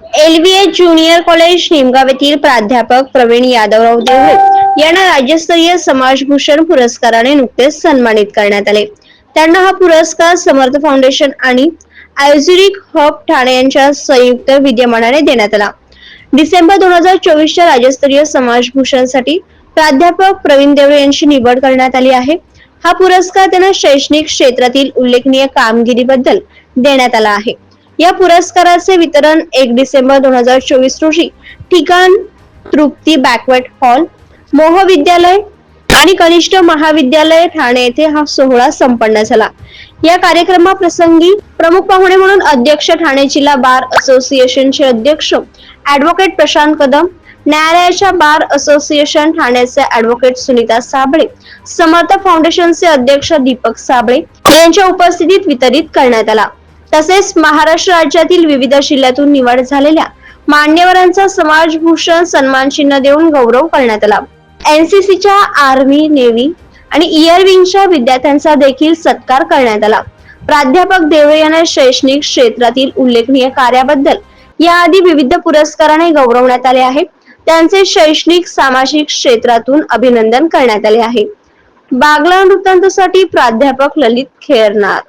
एलव्हीएच junior college Nimgaon येथील प्राध्यापक प्रवीण यादवराव देवळे यांना राज्यस्तरीय समाजभूषण पुरस्काराने नुकतेच सन्मानित करण्यात आले. त्यांना हा पुरस्कार समर्थ फाउंडेशन आणि आयझुरिक हब ठाणे यांच्या संयुक्त विद्यमानाने देण्यात आला. डिसेंबर दोन हजार चोवीसच्या राज्यस्तरीय समाजभूषणसाठी प्राध्यापक प्रवीण देवळे यांची निवड करण्यात आली आहे. हा पुरस्कार त्यांना शैक्षणिक क्षेत्रातील उल्लेखनीय कामगिरीबद्दल देण्यात आला आहे. या पुरस्काराचे वितरण एक डिसेंबर दोन हजार चोवीस रोजी ठिकाण तृप्ती बॅकवेट हॉल मोहविद्यालय आणि कनिष्ठ महाविद्यालय ठाणे येथे हा सोहळा संपन्न झाला. या कार्यक्रमाप्रसंगी प्रमुख पाहुणे म्हणून अध्यक्ष ठाणे जिल्हा बार असोसिएशनचे अध्यक्ष ऍडव्होकेट प्रशांत कदम न्यायालयाच्या बार असोसिएशन ठाण्याचे ऍडव्होकेट सुनीता साबळे समर्थ फाउंडेशनचे अध्यक्ष दीपक साबळे यांच्या उपस्थितीत वितरित करण्यात आला. तसेच महाराष्ट्र राज्यातील विविध जिल्ह्यातून निवड झालेल्या मान्यवरांचा समाजभूषण सन्मान चिन्ह देऊन गौरव करण्यात आला. एनसीसीच्या आर्मी नेव्ही आणि इयर विंगच्या विद्यार्थ्यांचा देखील सत्कार करण्यात आला. प्राध्यापक देवळे यांना शैक्षणिक क्षेत्रातील उल्लेखनीय कार्याबद्दल याआधी विविध पुरस्काराने गौरवण्यात आले आहे. त्यांचे शैक्षणिक सामाजिक क्षेत्रातून अभिनंदन करण्यात आले आहे. बागला वृत्तांतसाठी प्राध्यापक ललित खेरनार.